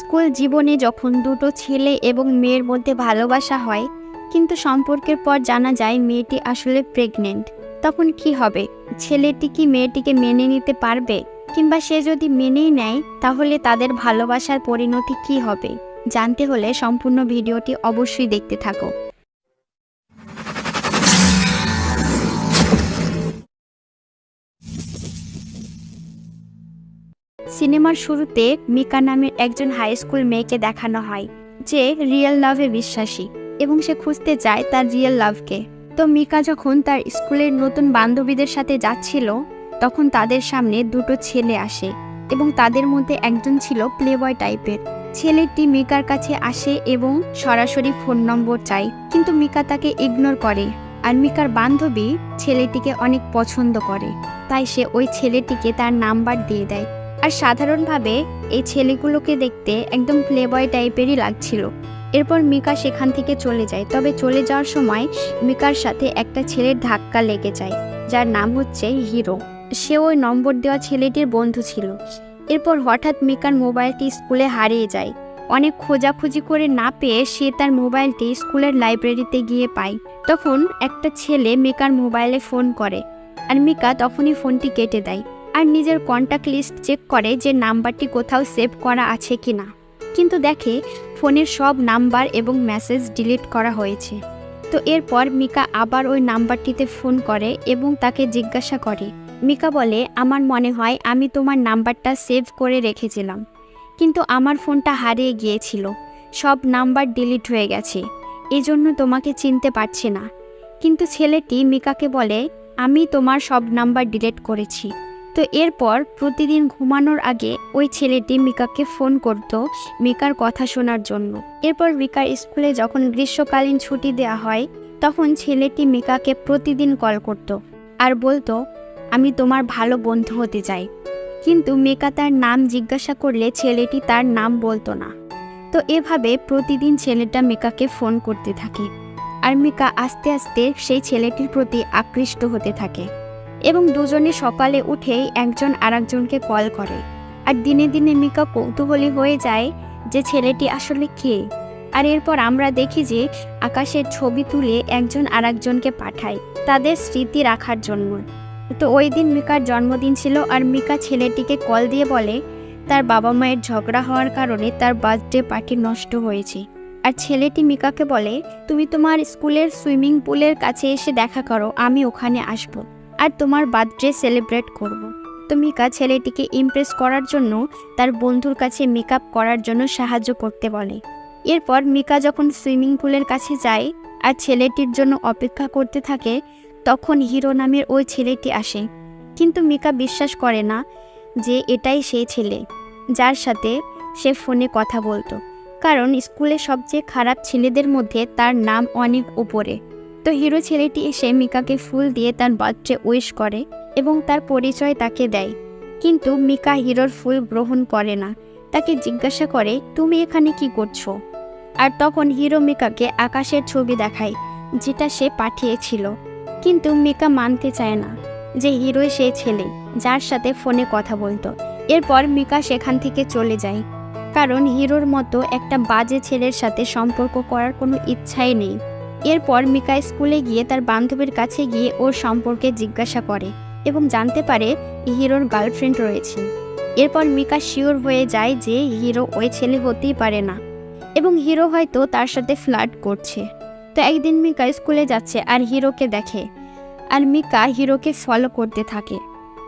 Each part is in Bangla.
স্কুল জীবনে যখন দুটো ছেলে এবং মেয়ের মধ্যে ভালোবাসা হয়, কিন্তু সম্পর্কের পর জানা যায় মেয়েটি আসলে প্রেগনেন্ট তখন কি হবে? ছেলেটি কি মেয়েটিকে মেনে নিতে পারবে? কিংবা সে যদি মেনেই নেয়, তাহলে তাদের ভালোবাসার পরিণতি কি হবে? জানতে হলে সম্পূর্ণ ভিডিওটি অবশ্যই দেখতে থাকো। সিনেমার শুরুতে মিকা নামের একজন হাই স্কুল মেয়েকে দেখানো হয়, যে রিয়েল লাভে বিশ্বাসী এবং সে খুঁজতে চায় তার রিয়েল লাভকে তো মিকা যখন তার স্কুলের নতুন বান্ধবীদের সাথে যাচ্ছিল, তখন তাদের সামনে দুটো ছেলে আসে এবং তাদের মধ্যে একজন ছিল প্লেবয় টাইপের ছেলেটি মিকার কাছে আসে এবং সরাসরি ফোন নম্বর চায়, কিন্তু মিকা তাকে ইগনোর করে আর মিকার বান্ধবী ছেলেটিকে অনেক পছন্দ করে। তাই সে ওই ছেলেটিকে তার নাম্বার দিয়ে দেয়। আর সাধারণভাবে এই ছেলেগুলোকে দেখতে একদম প্লেবয় টাইপেরই লাগছিল। এরপর মিকা সেখান থেকে চলে যায়। তবে চলে যাওয়ার সময় মিকার সাথে একটা ছেলের ধাক্কা লেগে যায়, যার নাম হচ্ছে হিরো। সে ওই নম্বর দেওয়া ছেলেটির বন্ধু ছিল। এরপর হঠাৎ মিকার মোবাইলটি স্কুলে হারিয়ে যায়। অনেক খোঁজাখুঁজি করে না পেয়ে সে তার মোবাইলটি স্কুলের লাইব্রেরিতে গিয়ে পায়। তখন একটা ছেলে মিকার মোবাইলে ফোন করে, আর মিকা তখনই ফোনটি কেটে দেয়। আর নিজের কন্ট্যাক্ট লিস্ট চেক করে যে নাম্বারটি কোথাও সেভ করা আছে কি না কিন্তু দেখে ফোনের সব নাম্বার এবং মেসেজ ডিলিট করা হয়েছে। তো এরপর মিকা আবার ওই নাম্বারটিতে ফোন করে এবং তাকে জিজ্ঞাসা করে, মিকা বলে, আমার মনে হয় আমি তোমার নাম্বারটা সেভ করে রেখেছিলাম। কিন্তু আমার ফোনটা হারিয়ে গিয়েছিল। সব নাম্বার ডিলিট হয়ে গেছে। এজন্য তোমাকে চিনতে পারছি না। কিন্তু ছেলেটি মিকাকে বলে, আমি তোমার সব নাম্বার ডিলিট করেছি। তো এরপর প্রতিদিন ঘুমানোর আগে ওই ছেলেটি মিকাকে ফোন করত মিকার কথা শোনার জন্য। এরপর মিকার স্কুলে যখন গ্রীষ্মকালীন ছুটি দেওয়া হয়, তখন ছেলেটি মিকাকে প্রতিদিন কল করত আর বলতো, আমি তোমার ভালো বন্ধু হতে চাই। কিন্তু মেকা তার নাম জিজ্ঞাসা করলে ছেলেটি তার নাম বলতো না। তো এভাবে প্রতিদিন ছেলেটা মিকাকে ফোন করতে থাকে আর মিকা আস্তে আস্তে সেই ছেলেটির প্রতি আকৃষ্ট হতে থাকে। এবং দুজনে সকালে উঠেই একজন আরেকজনকে কল করে। আর দিনে দিনে মিকা কৌতূহলী হয়ে যায় যে ছেলেটি আসলে কে। আর এরপর আমরা দেখি যে আকাশের ছবি তুলে একজন আরেকজনকে পাঠায় তাদের স্মৃতি রাখার জন্য। তো ওই দিন মিকার জন্মদিন ছিল আর মিকা ছেলেটিকে কল দিয়ে বলে, তার বাবা মায়ের ঝগড়া হওয়ার কারণে তার বার্থডে পার্টি নষ্ট হয়েছে। আর ছেলেটি মিকাকে বলে, তুমি তোমার স্কুলের সুইমিং পুলের কাছে এসে দেখা করো, আমি ওখানে আসব। আর তোমার বার্থডে সেলিব্রেট করব। তো মিকা ছেলেটিকে ইমপ্রেস করার জন্য তার বন্ধুর কাছে মেকআপ করার জন্য সাহায্য করতে বলে। এরপর মিকা যখন সুইমিং পুলের কাছে যায় আর ছেলেটির জন্য অপেক্ষা করতে থাকে, তখন হিরো নামের ওই ছেলেটি আসে। কিন্তু মিকা বিশ্বাস করে না যে এটাই সেই ছেলে, যার সাথে সে ফোনে কথা বলতো। কারণ স্কুলে সবচেয়ে খারাপ ছেলেদের মধ্যে তার নাম অনেক উপরে। তো হিরো ছেলেটি এসে মিকাকে ফুল দিয়ে তার বার্থডে উইশ করে এবং তার পরিচয় তাকে দেয়। কিন্তু মিকা হিরোর ফুল গ্রহণ করে না। তাকে জিজ্ঞাসা করে, তুমি এখানে কি করছ? আর তখন হিরো মিকাকে আকাশের ছবি দেখায়, যেটা সে পাঠিয়েছিল। কিন্তু মিকা মানতে চায় না যে হিরোই সেই ছেলে, যার সাথে ফোনে কথা বলতো। এরপর মিকা সেখান থেকে চলে যায়। কারণ হিরোর মতো একটা বাজে ছেলের সাথে সম্পর্ক করার কোনো ইচ্ছাই নেই। এরপর মিকা স্কুলে গিয়ে তার বান্ধবীর কাছে গিয়ে ওর সম্পর্কে জিজ্ঞাসা করে এবং জানতে পারে হিরোর গার্লফ্রেন্ড রয়েছে। এরপর মিকা শিওর হয়ে যায় যে হিরো ওই ছেলে হতেই পারে না এবং হিরো হয়তো তার সাথে ফ্লার্ট করছে। তো একদিন মিকা স্কুলে যাচ্ছে আর হিরোকে দেখে। আর মিকা হিরোকে ফলো করতে থাকে।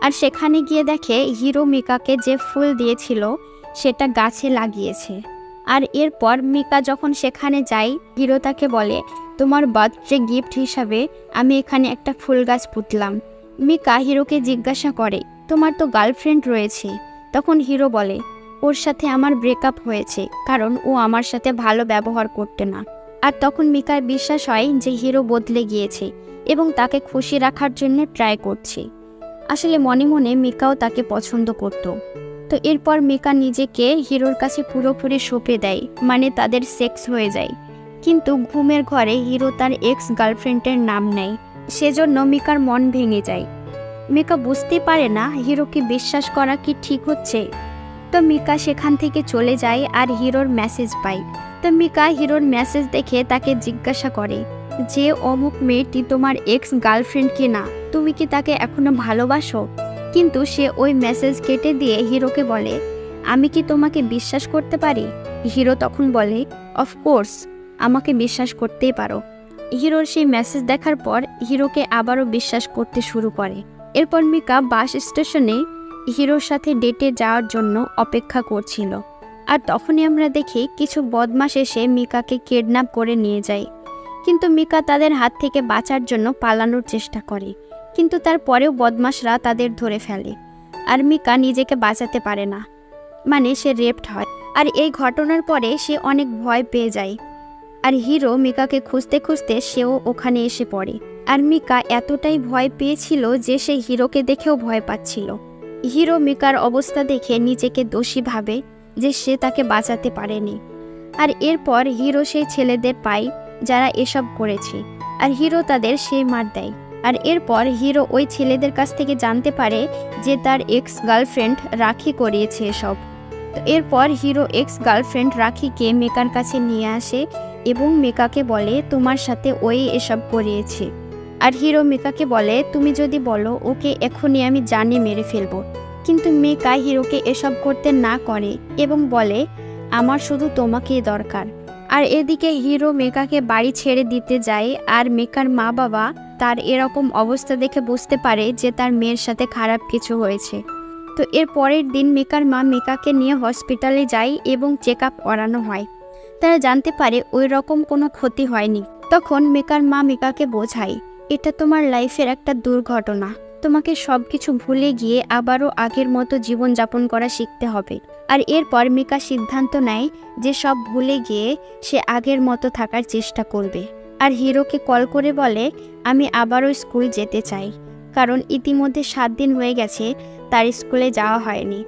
আর সেখানে গিয়ে দেখে হিরো মিকাকে যে ফুল দিয়েছিল সেটা গাছে লাগিয়েছে। আর এরপর মিকা যখন সেখানে যাই হিরো তাকে বলে, তোমার বার্থডে গিফট হিসাবে আমি এখানে একটা ফুল গাছ পুতলাম। মিকা হিরোকে জিজ্ঞাসা করে, তোমার তো গার্লফ্রেন্ড রয়েছে? তখন হিরো বলে, ওর সাথে আমার ব্রেকআপ হয়েছে, কারণ ও আমার সাথে ভালো ব্যবহার করতে না। আর তখন মিকার বিশ্বাস হয় যে হিরো বদলে গিয়েছে এবং তাকে খুশি রাখার জন্য ট্রাই করছে। আসলে মনে মনে মিকাও তাকে পছন্দ করত। তো এরপর মিকা নিজেকে হিরোর কাছে পুরোপুরি সঁপে দেয় মানে তাদের সেক্স হয়ে যায়। কিন্তু ঘুমের ঘরে হিরো তার এক্স গার্লফ্রেন্ডের নাম নেয়, সেজন্য মিকার মন ভেঙে যায়। মিকা বুঝতে পারে না হিরোকে বিশ্বাস করা কি ঠিক হচ্ছে। তো মিকা সেখান থেকে চলে যায় আর হিরোর মেসেজ পায়। তো মিকা হিরোর মেসেজ দেখে তাকে জিজ্ঞাসা করে, যে অমুক মেয়েটি তোমার এক্স গার্লফ্রেন্ড কি না তুমি কি তাকে এখনও ভালোবাসো? কিন্তু সে ওই মেসেজ কেটে দিয়ে হিরোকে বলে, আমি কি তোমাকে বিশ্বাস করতে পারি? হিরো তখন বলে অফকোর্স আমাকে বিশ্বাস করতেই পারো। হিরোর সেই মেসেজ দেখার পর হিরোকে আবারও বিশ্বাস করতে শুরু করে। এরপর মিকা বাস স্টেশনে হিরোর সাথে ডেটে যাওয়ার জন্য অপেক্ষা করছিল। আর তখনই আমরা দেখি কিছু বদমাস এসে মিকাকে কিডন্যাপ করে নিয়ে যায়। কিন্তু মিকা তাদের হাত থেকে বাঁচার জন্য পালানোর চেষ্টা করে। কিন্তু তারপরেও বদমাসরা তাদের ধরে ফেলে। আর মিকা নিজেকে বাঁচাতে পারে না। মানে সে রেপড হয়। আর এই ঘটনার পরে সে অনেক ভয় পেয়ে যায়। আর হিরো মিকাকে খুঁজতে খুঁজতে সেও ওখানে এসে পড়ে। আর মিকা এতটাই ভয় পেয়েছিল যে সে হিরোকে দেখেও ভয় পাচ্ছিল। হিরো মিকার অবস্থা দেখে নিজেকে দোষী ভাবে যে সে তাকে বাঁচাতে পারেনি। আর এরপর হিরো সেই ছেলেদের পায় যারা এসব করেছে। আর হিরো তাদের সেই মার দেয়। আর এরপর হিরো ওই ছেলেদের কাছ থেকে জানতে পারে যে তার এক্স গার্লফ্রেন্ড রাখি করিয়েছে এসব। তো এরপর হিরো এক্স গার্লফ্রেন্ড রাখিকে মেকার কাছে নিয়ে আসে এবং মেকাকে বলে, তোমার সাথে ওই এসব করিয়েছে। আর হিরো মেকাকে বলে, তুমি যদি বলো, ওকে এখনই আমি জানে মেরে ফেলব। কিন্তু মেকা হিরোকে এসব করতে না করে এবং বলে, আমার শুধু তোমাকেই দরকার। আর এদিকে হিরো মেকাকে বাড়ি ছেড়ে দিতে যায়, আর মেকার মা বাবা তার এরকম অবস্থা দেখে বুঝতে পারে যে তার মেয়ের সাথে খারাপ কিছু হয়েছে। তো এর পরের দিন মেকার মা মেকাকে নিয়ে হসপিটালে যায় এবং চেক আপ করানো হয়। তারা জানতে পারে ওই রকম কোনো ক্ষতি হয়নি। তখন মেকার মা মেকাকে বোঝায়, এটা তোমার লাইফের একটা দুর্ঘটনা। তোমাকে সব কিছু ভুলে গিয়ে আবারও আগের মতো জীবনযাপন করা শিখতে হবে। আর এরপর মিকা সিদ্ধান্ত নেয় যে সব ভুলে গিয়ে সে আগের মতো থাকার চেষ্টা করবে। আর হিরোকে কল করে বলে, আমি আবারও স্কুল যেতে চাই। কারণ ইতিমধ্যে সাত দিন হয়ে গেছে, তার স্কুলে যাওয়া হয়নি।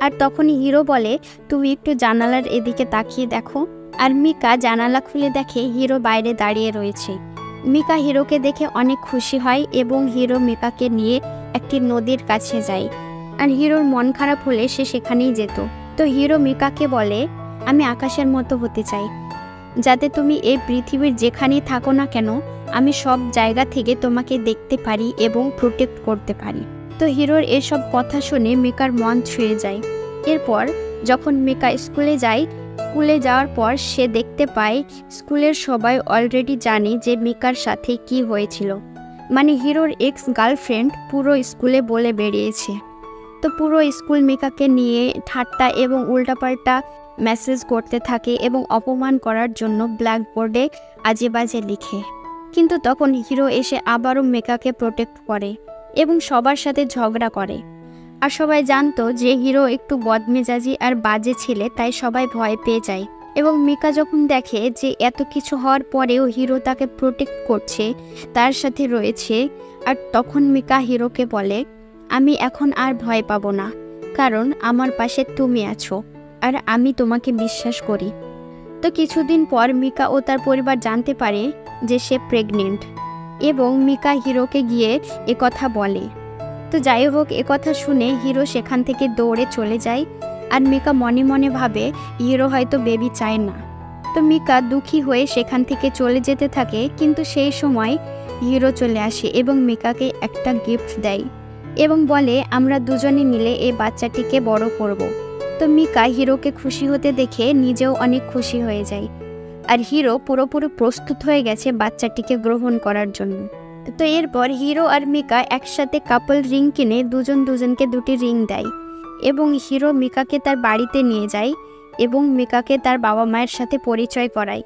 আর তখনই হিরো বলে, তুমি একটু জানালার এদিকে তাকিয়ে দেখো। আর মিকা জানালা খুলে দেখে হিরো বাইরে দাঁড়িয়ে রয়েছে। মিকা হিরোকে দেখে অনেক খুশি হয় এবং হিরো মিকাকে নিয়ে একটি নদীর কাছে যায়। আর হিরোর মন খারাপ হলে সে সেখানেই যেত। তো হিরো মিকাকে বলে, আমি আকাশের মতো হতে চাই। যাতে তুমি এই পৃথিবীর যেখানেই থাকো না কেন, আমি সব জায়গা থেকে তোমাকে দেখতে পারি এবং প্রোটেক্ট করতে পারি। তো হিরোর এসব কথা শুনে মেকার মন ছুঁয়ে যায়। এরপর যখন মেকা স্কুলে যায়, স্কুলে যাওয়ার পর সে দেখতে পায় স্কুলের সবাই অলরেডি জানে যে মেকার সাথে কি হয়েছিল। মানে হিরোর এক্স গার্লফ্রেন্ড পুরো স্কুলে বলে বেরিয়েছে। তো পুরো স্কুল মিকাকে নিয়ে ঠাট্টা এবং উল্টাপাল্টা মেসেজ করতে থাকে এবং অপমান করার জন্য ব্ল্যাকবোর্ডে আজে বাজে লিখে। কিন্তু তখন হিরো এসে আবারও মেকাকে প্রোটেক্ট করে এবং সবার সাথে ঝগড়া করে। আর সবাই জানতো যে হিরো একটু বদমেজাজি আর বাজে ছেলে, তাই সবাই ভয় পেয়ে যায়। এবং মিকা যখন দেখে যে এত কিছু হওয়ার পরেও হিরো তাকে প্রোটেক্ট করছে, তার সাথে রয়েছে, আর তখন মিকা হিরোকে বলে আমি এখন আর ভয় পাবো না, কারণ আমার পাশে তুমি আছো, আর আমি তোমাকে বিশ্বাস করি। তো কিছুদিন পর মিকা ও তার পরিবার জানতে পারে যে সে প্রেগনেন্ট এবং মিকা হিরোকে গিয়ে কথা বলে। তো যাই হোক কথা শুনে হিরো সেখান থেকে দৌড়ে চলে যায় আর মিকা মনে মনে ভাবে, হিরো হয়তো বেবি চায় না। তো মিকা দুঃখী হয়ে সেখান থেকে চলে যেতে থাকে, কিন্তু সেই সময় হিরো চলে আসে এবং মিকাকে একটা গিফট দেয়। এবং বলে, আমরা দুজনে মিলে এই বাচ্চাটিকে বড় করব। তো মিকা হিরোকে খুশি হতে দেখে নিজেও অনেক খুশি হয়ে যায়। আর হিরো পুরোপুরি প্রস্তুত হয়ে গেছে বাচ্চাটিকে গ্রহণ করার জন্য। তো এরপর হিরো আর মিকা একসাথে কাপল রিং কিনে দুজন দুজনকে দুটি রিং দেয় এবং হিরো মিকাকে তার বাড়িতে নিয়ে যায় এবং মিকাকে তার বাবা মায়ের সাথে পরিচয় করায়।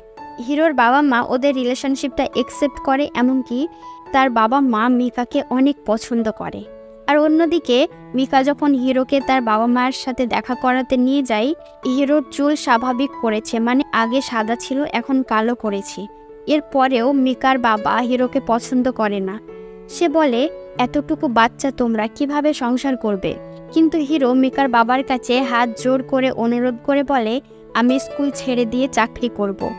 হিরোর বাবা মা ওদের রিলেশনশিপটা একসেপ্ট করে, এমনকি তার বাবা মা মিকাকে অনেক পছন্দ করে। আর অন্যদিকে, মিকা যখন হিরোকে তার বাবা মায়ের সাথে দেখা করাতে নিয়ে যায়, হিরোর চুল স্বাভাবিক করেছে মানে আগে সাদা ছিল, এখন কালো করেছে। এরপরেও মিকার বাবা হিরোকে পছন্দ করে না। সে বলে, এতটুকু বাচ্চা তোমরা, কীভাবে সংসার করবে? কিন্তু হিরো মিকার বাবার কাছে হাত জোর করে অনুরোধ করে বলে, আমি স্কুল ছেড়ে দিয়ে চাকরি করব।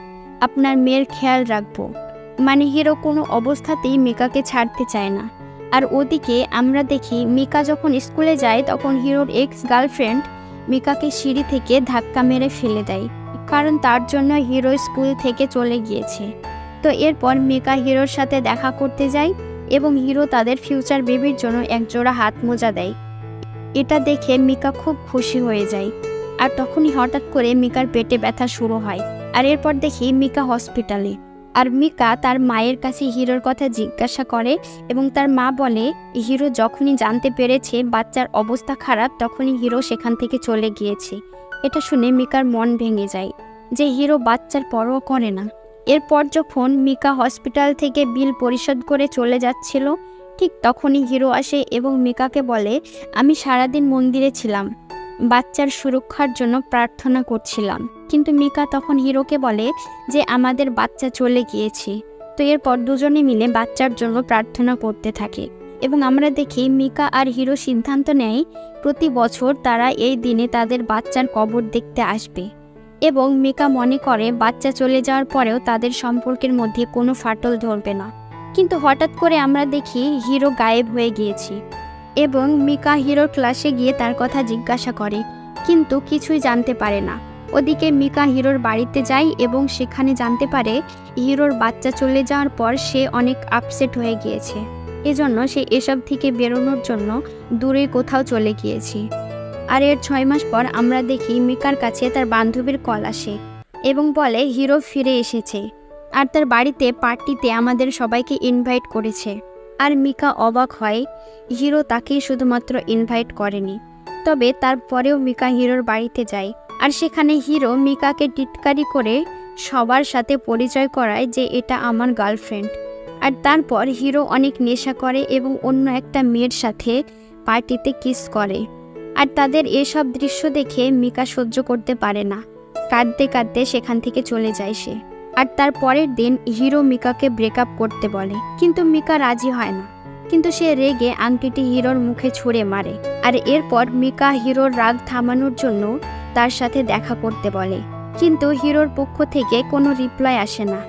আপনার মেয়ের খেয়াল রাখব। মানে হিরো কোনো অবস্থাতেই মিকাকে ছাড়তে চায় না। আর ওদিকে আমরা দেখি মিকা যখন স্কুলে যায়, তখন হিরোর এক্স গার্লফ্রেন্ড মিকাকে সিঁড়ি থেকে ধাক্কা মেরে ফেলে দেয়, কারণ তার জন্য হিরো স্কুল থেকে চলে গিয়েছে। তো এরপর মিকা হিরোর সাথে দেখা করতে যায় এবং হিরো তাদের ফিউচার বেবির জন্য এক জোড়া হাত মোজা দেয়। এটা দেখে মিকা খুব খুশি হয়ে যায়। আর তখনই হঠাৎ করে মিকার পেটে ব্যথা শুরু হয়। আর এরপর দেখি মিকা হসপিটালে আর মিকা তার মায়ের কাছে হিরোর কথা জিজ্ঞাসা করে এবং তার মা বলে, হিরো যখনই জানতে পেরেছে বাচ্চার অবস্থা খারাপ, তখনই হিরো সেখান থেকে চলে গিয়েছে। এটা শুনে মিকার মন ভেঙে যায় যে হিরো বাচ্চার পরোয়া করে না। এরপর যখন মিকা হসপিটাল থেকে বিল পরিশোধ করে চলে যাচ্ছিল, ঠিক তখনই হিরো আসে এবং মিকাকে বলে, আমি সারাদিন মন্দিরে ছিলাম। বাচ্চার সুরক্ষার জন্য প্রার্থনা করছিলাম। কিন্তু মিকা তখন হিরোকে বলে যে, আমাদের বাচ্চা চলে গিয়েছে। তো এরপর দুজনে মিলে বাচ্চার জন্য প্রার্থনা করতে থাকে। এবং আমরা দেখি মিকা আর হিরো সিদ্ধান্ত নেয়, প্রতি বছর তারা এই দিনে তাদের বাচ্চার কবর দেখতে আসবে। এবং মিকা মনে করে, বাচ্চা চলে যাওয়ার পরেও তাদের সম্পর্কের মধ্যে কোনো ফাটল ধরবে না। কিন্তু হঠাৎ করে আমরা দেখি হিরো গায়েব হয়ে গিয়েছি। এবং মিকা হিরোর ক্লাসে গিয়ে তার কথা জিজ্ঞাসা করে, কিন্তু কিছুই জানতে পারে না। ওদিকে মিকা হিরোর বাড়িতে যায় এবং সেখানে জানতে পারে, হিরোর বাচ্চা চলে যাওয়ার পর সে অনেক আপসেট হয়ে গিয়েছে। এজন্য সে এসব থেকে বেরোনোর জন্য দূরে কোথাও চলে গিয়েছে। আর এর ছয় মাস পর আমরা দেখি মিকার কাছে তার বান্ধবীর কল আসে এবং বলে, হিরো ফিরে এসেছে। আর তার বাড়িতে পার্টিতে আমাদের সবাইকে ইনভাইট করেছে। আর মিকা অবাক হয়, হিরো তাকেই শুধুমাত্র ইনভাইট করেনি। তবে তারপরেও মিকা হিরোর বাড়িতে যায়, আর সেখানে হিরো মিকাকে টিটকারি করে সবার সাথে পরিচয় করায় যে এটা আমার গার্লফ্রেন্ড আর তারপর হিরো অনেক নেশা করে এবং অন্য একটা মেয়ের সাথে পার্টিতে কিস করে। আর তাদের এসব দৃশ্য দেখে মিকা সহ্য করতে পারে না। কাঁদতে কাঁদতে সেখান থেকে চলে যায় সে। আর তার পরের দিন হিরো মিকাকে ব্রেকআপ করতে বলে। কিন্তু মিকা রাজি হয় না। কিন্তু সে রেগে আংটিটি হিরোর মুখে ছুঁড়ে মারে। আর এরপর মিকা হিরোর রাগ থামানোর জন্য তার সাথে দেখা করতে বলে। কিন্তু হিরোর পক্ষ থেকে কোনো রিপ্লাই আসে না।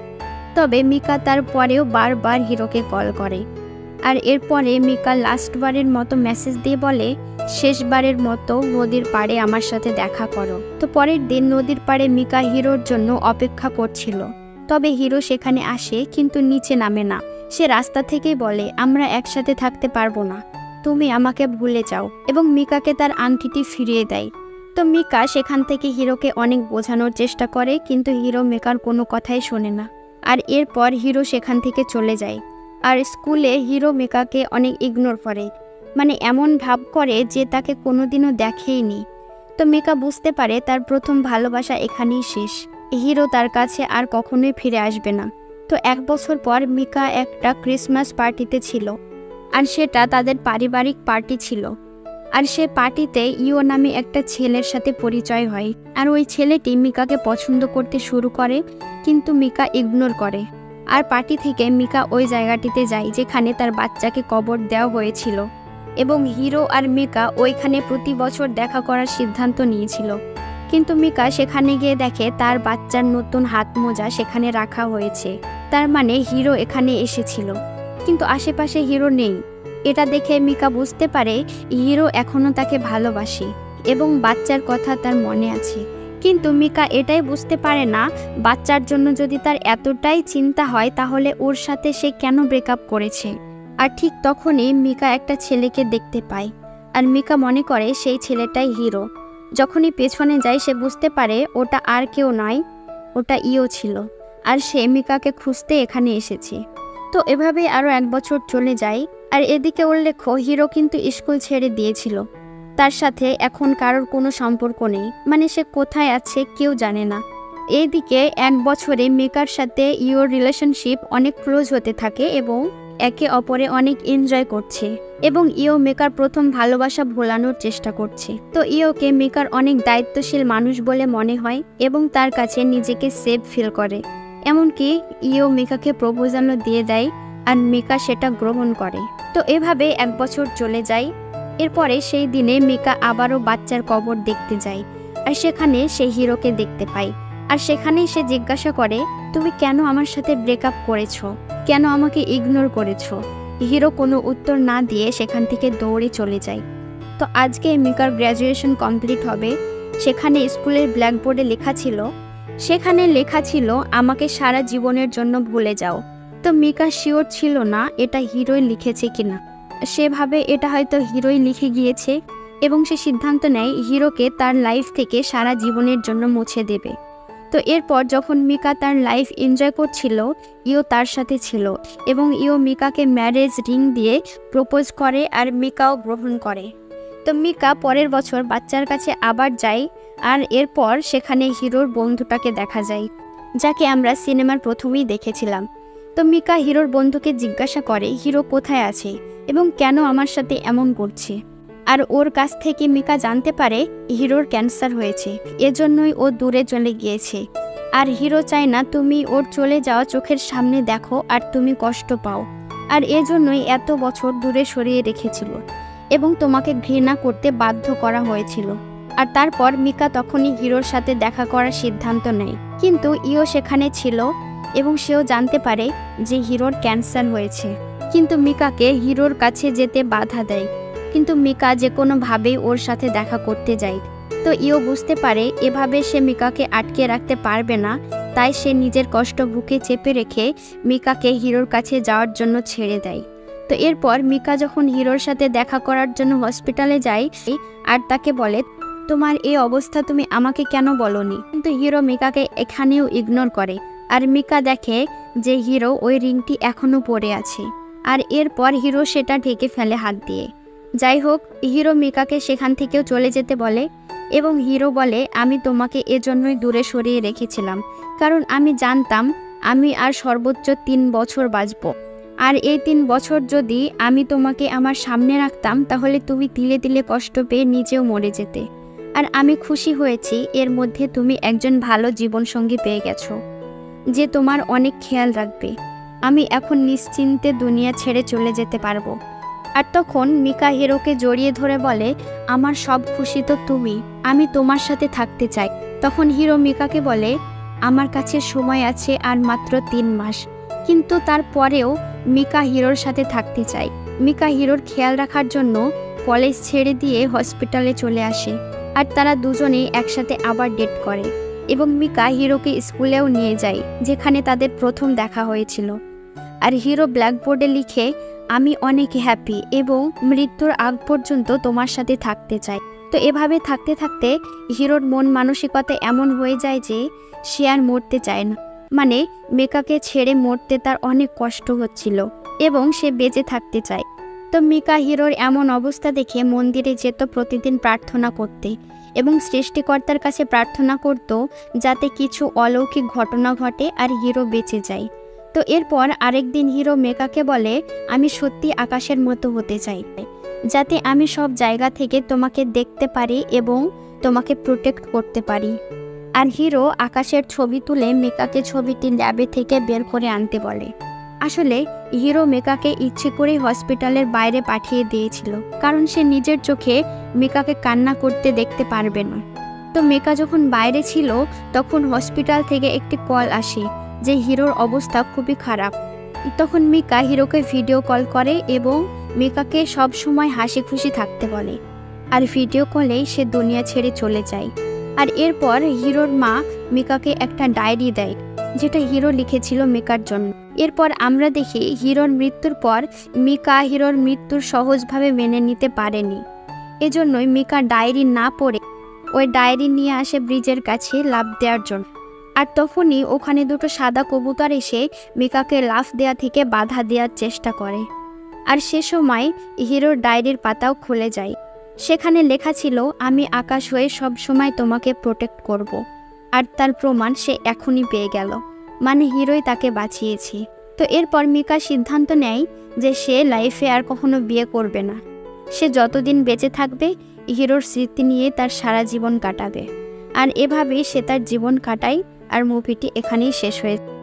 তবে মিকা তার পরেও বারবার হিরোকে কল করে। আর এরপরে মিকা লাস্টবারের মতো মেসেজ দিয়ে বলে শেষবারের মতো নদীর পাড়ে আমার সাথে দেখা করো। তো পরের দিন নদীর পাড়ে মিকা হিরোর জন্য অপেক্ষা করছিল। তবে হিরো সেখানে আসে কিন্তু নিচে নামে না। সে রাস্তা থেকেই বলে, আমরা একসাথে থাকতে পারব না। তুমি আমাকে ভুলে যাও। এবং মিকাকে তার আংটিটি ফিরিয়ে দেয়। তো মিকা সেখান থেকে হিরোকে অনেক বোঝানোর চেষ্টা করে, কিন্তু হিরো মেকার কোনো কথাই শোনে না। আর এরপর হিরো সেখান থেকে চলে যায়। আর স্কুলে হিরো মেকাকে অনেক ইগনোর করে। মানে এমন ভাব করে যে তাকে কোনোদিনও দেখেইনি। তো মেকা বুঝতে পারে তার প্রথম ভালোবাসা এখানেই শেষ। হিরো তার কাছে আর কখনোই ফিরে আসবে না। তো এক বছর পর মিকা একটা ক্রিসমাস পার্টিতে ছিল। আর সেটা তাদের পারিবারিক পার্টি ছিল। আর সে পার্টিতে ইও নামে একটা ছেলের সাথে পরিচয় হয়। আর ওই ছেলেটি মিকাকে পছন্দ করতে শুরু করে, কিন্তু মিকা ইগনোর করে। আর পার্টি থেকে মিকা ওই জায়গাটিতে যায়, যেখানে তার বাচ্চাকে কবর দেওয়া হয়েছিল। এবং হিরো আর মিকা ওইখানে প্রতি বছর দেখা করার সিদ্ধান্ত নিয়েছিল। কিন্তু মিকা সেখানে গিয়ে দেখে তার বাচ্চার নতুন হাত মোজা সেখানে রাখা হয়েছে। তার মানে হিরো এখানে এসেছিল। কিন্তু আশেপাশে হিরো নেই। এটা দেখে মিকা বুঝতে পারে হিরো এখনও তাকে ভালোবাসে এবং বাচ্চার কথা তার মনে আছে। কিন্তু মিকা এটাই বুঝতে পারে না, বাচ্চার জন্য যদি তার এতটাই চিন্তা হয় তাহলে ওর সাথে সে কেন ব্রেকআপ করেছে? আর ঠিক তখনই মিকা একটা ছেলেকে দেখতে পায়। আর মিকা মনে করে সেই ছেলেটাই হিরো। যখনই পেছনে যায়, সে বুঝতে পারে ওটা আর কেউ নয়, ওটা ইও ছিল। আর সে মিকাকে খুঁজতে এখানে এসেছে। তো এভাবেই আরও এক বছর চলে যায়। আর এদিকে উল্লেখ্য, হিরো কিন্তু স্কুল ছেড়ে দিয়েছিল। তার সাথে এখন কারোর কোনো সম্পর্ক নেই। মানে সে কোথায় আছে কেউ জানে না। এইদিকে এক বছরে মেকার সাথে ইওর রিলেশনশিপ অনেক ক্লোজ হতে থাকে এবং একে অপরে অনেক এনজয় করছে এবং ইও মেকার প্রথম ভালোবাসা ভোলানোর চেষ্টা করছে। তো ইওকে মেকার অনেক দায়িত্বশীল মানুষ বলে মনে হয় এবং তার কাছে নিজেকে সেফ ফিল করে। এমনকি ইও মেকাকে প্রপোজালও দিয়ে দেয় আর মেকা সেটা গ্রহণ করে। তো এভাবে এক বছর চলে যায়। এরপরে সেই দিনে মেকা আবারও বাচ্চার কবর দেখতে যায় আর সেখানে সে হিরোকে দেখতে পায়। আর সেখানেই সে জিজ্ঞাসা করে, তুমি কেন আমার সাথে ব্রেকআপ করেছ? কেন আমাকে ইগনোর করেছ? হিরো কোনো উত্তর না দিয়ে সেখান থেকে দৌড়ে চলে যায়। তো আজকে মিকার গ্র্যাজুয়েশন কমপ্লিট হবে, সেখানে স্কুলের ব্ল্যাকবোর্ডে লেখা ছিল, সেখানে লেখা ছিল, আমাকে সারা জীবনের জন্য ভুলে যাও। তো মিকা শিওর ছিল না এটা হিরোই লিখেছে কিনা। সেভাবে এটা হয়তো হিরোই লিখে গিয়েছে, এবং সে সিদ্ধান্ত নেয় হিরোকে তার লাইফ থেকে সারা জীবনের জন্য মুছে দেবে। তো এরপর যখন মিকা তার লাইফ এনজয় করছিল ইও তার সাথে ছিল এবং ইও মিকাকে ম্যারেজ রিং দিয়ে প্রপোজ করে আর মিকাও গ্রহণ করে। তো মিকা পরের বছর বাচ্চার কাছে আবার যায় আর এরপর সেখানে হিরোর বন্ধুটাকে দেখা যায়, যাকে আমরা সিনেমার প্রথমেই দেখেছিলাম। তো মিকা হিরোর বন্ধুকে জিজ্ঞাসা করে, হিরো কোথায় আছে এবং কেন আমার সাথে এমন করছে? আর ওর কাছ থেকে মিকা জানতে পারে হিরোর ক্যান্সার হয়েছে। এজন্যই ও দূরে চলে গিয়েছে। আর হিরো চায় না তুমি ওর চলে যাওয়া চোখের সামনে দেখো আর তুমি কষ্ট পাও। আর এজন্যই এত বছর দূরে সরিয়ে রেখেছিল এবং তোমাকে ঘৃণা করতে বাধ্য করা হয়েছিল। আর তারপর মিকা তখনই হিরোর সাথে দেখা করার সিদ্ধান্ত নেয়। কিন্তু ইও সেখানে ছিল এবং সেও জানতে পারে যে হিরোর ক্যান্সার হয়েছে। কিন্তু মিকাকে হিরোর কাছে যেতে বাধা দেয়। কিন্তু মিকা যে কোনোভাবেই ওর সাথে দেখা করতে যায়। তো ইও বুঝতে পারে, এভাবে সে মিকাকে আটকে রাখতে পারবে না, তাই সে নিজের কষ্ট বুকে চেপে রেখে মিকাকে হিরোর কাছে যাওয়ার জন্য ছেড়ে দেয়। তো এরপর মিকা যখন হিরোর সাথে দেখা করার জন্য হসপিটালে যায়, আর তাকে বলে, তোমার এই অবস্থা তুমি আমাকে কেন বলনি? কিন্তু হিরো মিকাকে এখানেও ইগনোর করে, আর মিকা দেখে যে হিরো ওই রিংটি এখনও পড়ে আছে। আর এরপর হিরো সেটা ঢেকে ফেলে হাত দিয়ে। যাই হোক হিরো মিকাকে সেখান থেকেও চলে যেতে বলে এবং হিরো বলে, আমি তোমাকে এজন্যই দূরে সরিয়ে রেখেছিলাম। কারণ আমি জানতাম আমি আর সর্বোচ্চ তিন বছর বাঁচব। আর এই তিন বছর যদি আমি তোমাকে আমার সামনে রাখতাম, তাহলে তুমি তিলে তিলে কষ্ট পেয়ে নিজেও মরে যেতে। আর আমি খুশি হয়েছি, এর মধ্যে তুমি একজন ভালো জীবনসঙ্গী পেয়ে গেছো, যে তোমার অনেক খেয়াল রাখবে। আমি এখন নিশ্চিন্তে দুনিয়া ছেড়ে চলে যেতে পারব। আর তখন মিকা হিরোকে জড়িয়ে ধরে বলে, আমার সব খুশি তো তুমি, আমি তোমার সাথে থাকতে চাই। তখন হিরো মিকাকে বলে, আমার কাছে সময় আছে আর মাত্র তিন মাস, কিন্তু তারপরেও মিকা হিরোর সাথে থাকতে চায় মিকা হিরোর খেয়াল রাখার জন্য কলেজ ছেড়ে দিয়ে হসপিটালে চলে আসে আর তারা দুজনেই একসাথে আবার ডেট করে এবং মিকা হিরোকে স্কুলেও নিয়ে যায়, যেখানে তাদের প্রথম দেখা হয়েছিল। আর হিরো ব্ল্যাকবোর্ডে লিখে আমি অনেক হ্যাপি এবং মৃত্যুর আগ পর্যন্ত তোমার সাথে থাকতে চাই। তো এভাবে থাকতে থাকতে হিরোর মন মানসিকতা এমন হয়ে যায় যে সে আর মরতে চায় না। মানে মেকাকে ছেড়ে মরতে তার অনেক কষ্ট হচ্ছিল এবং সে বেঁচে থাকতে চায়। তো মিকা হিরোর এমন অবস্থা দেখে মন্দিরে যেত প্রতিদিন প্রার্থনা করতে এবং সৃষ্টিকর্তার কাছে প্রার্থনা করত যাতে কিছু অলৌকিক ঘটনা ঘটে আর হিরো বেঁচে যায়। তো এরপর আরেকদিন হিরো মেকাকে বলে, আমি সত্যি আকাশের মতো হতে চাই। যাতে আমি সব জায়গা থেকে তোমাকে দেখতে পারি এবং তোমাকে প্রোটেক্ট করতে পারি। আর হিরো আকাশের ছবি তুলে মেকাকে ছবিটি ল্যাবে থেকে বের করে আনতে বলে। আসলে, হিরো মেকাকে ইচ্ছে করেই হসপিটালের বাইরে পাঠিয়ে দিয়েছিল, কারণ সে নিজের চোখে মেকাকে কান্না করতে দেখতে পারবে না। তো মেকা যখন বাইরে ছিল, তখন হসপিটাল থেকে একটি কল আসে যে হিরোর অবস্থা খুবই খারাপ। তখন মিকা হিরোকে ভিডিও কল করে এবং মিকাকে সব সময় হাসি খুশি থাকতে বলে। আর ভিডিও কলেই সে দুনিয়া ছেড়ে চলে যায়। আর এরপর হিরোর মা মিকাকে একটা ডায়েরি দেয়, যেটা হিরো লিখেছিল মিকার জন্য। এরপর আমরা দেখি হিরোর মৃত্যুর পর মিকা হিরোর মৃত্যুর সহজভাবে মেনে নিতে পারেনি। এজন্যই মিকা ডায়েরি না পড়ে ওই ডায়েরি নিয়ে আসে ব্রিজের কাছে লাভ দেওয়ার জন্য। আর তখনই ওখানে দুটো সাদা কবুতর এসে মিকাকে লাফ দেয়া থেকে বাধা দেওয়ার চেষ্টা করে। আর সে সময় হিরোর ডায়েরির পাতাও খুলে যায়। সেখানে লেখা ছিল, আমি আকাশ হয়ে সব সময় তোমাকে প্রোটেক্ট করব। আর তার প্রমাণ সে এখনই পেয়ে গেল। মানে হিরোই তাকে বাঁচিয়েছে। তো এরপর মিকা সিদ্ধান্ত নেয় যে সে লাইফে আর কখনো বিয়ে করবে না। সে যতদিন বেঁচে থাকবে, হিরোর স্মৃতি নিয়ে তার সারা জীবন কাটাবে। আর এভাবেই সে তার জীবন কাটায় আর মুভিটি এখানেই শেষ হয়েছে